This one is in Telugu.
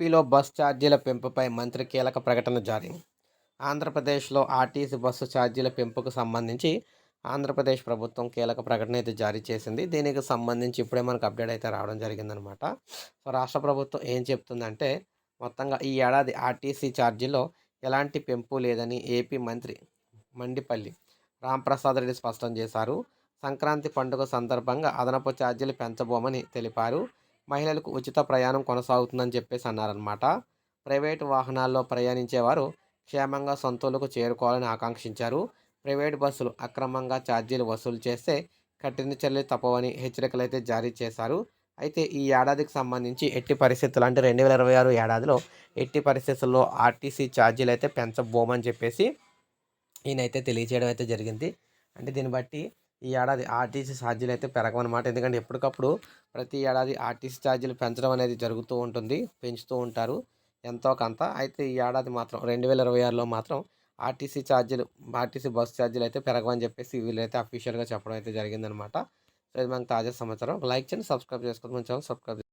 ఏపీలో బస్ ఛార్జీల పెంపుపై మంత్రి కీలక ప్రకటన జారీ. ఆంధ్రప్రదేశ్లో ఆర్టీసీ బస్సు ఛార్జీల పెంపుకు సంబంధించి ఆంధ్రప్రదేశ్ ప్రభుత్వం కీలక ప్రకటన అయితే జారీ చేసింది. దీనికి సంబంధించి ఇప్పుడే మనకు అప్డేట్ అయితే రావడం జరిగిందనమాట. సో రాష్ట్ర ప్రభుత్వం ఏం చెప్తుందంటే మొత్తంగా ఈ ఏడాది ఆర్టీసీ ఛార్జీలో ఎలాంటి పెంపు లేదని ఏపీ మంత్రి మండిపల్లి రాంప్రసాద్ రెడ్డి స్పష్టం చేశారు. సంక్రాంతి పండుగ సందర్భంగా అదనపు ఛార్జీలు పెంచబోమని తెలిపారు. మహిళలకు ఉచిత ప్రయాణం కొనసాగుతుందని చెప్పేసి అన్నారనమాట ప్రైవేటు వాహనాల్లో ప్రయాణించేవారు క్షేమంగా సొంతలకు చేరుకోవాలని ఆకాంక్షించారు. ప్రైవేట్ బస్సులు అక్రమంగా ఛార్జీలు వసూలు చేస్తే కఠిన చర్యలు తప్పవని హెచ్చరికలు అయితే జారీ చేశారు. అయితే ఈ ఏడాదికి సంబంధించి ఎట్టి పరిస్థితులు అంటే రెండు వేల ఇరవై ఆరు ఏడాదిలో ఎట్టి పరిస్థితుల్లో ఆర్టీసీ ఛార్జీలు అయితే పెంచబోమని చెప్పేసి ఈయనైతే తెలియజేయడం అయితే జరిగింది. అంటే దీన్ని బట్టి ఈ ఏడాది ఆర్టీసీ ఛార్జీలు అయితే పెరగవన్నమాట. ఎందుకంటే ఎప్పటికప్పుడు ప్రతి ఏడాది ఆర్టీసీ ఛార్జీలు పెంచడం అనేది జరుగుతూ ఉంటుంది పెంచుతూ ఉంటారు. ఎంతో కొంత. అయితే ఈ ఏడాది మాత్రం రెండు వేల ఇరవై ఆరులో మాత్రం ఆర్టీసీ ఛార్జీలు ఆర్టీసీ బస్ ఛార్జీలు అయితే పెరగవని చెప్పేసి వీళ్ళైతే అఫీషియల్గా చెప్పడం అయితే జరిగిందనమాట సో ఇది మనకు తాజా సమాచారం. లైక్ చేయండి సబ్స్క్రైబ్ చేసుకోండి. మంచి సబ్స్క్రైబ్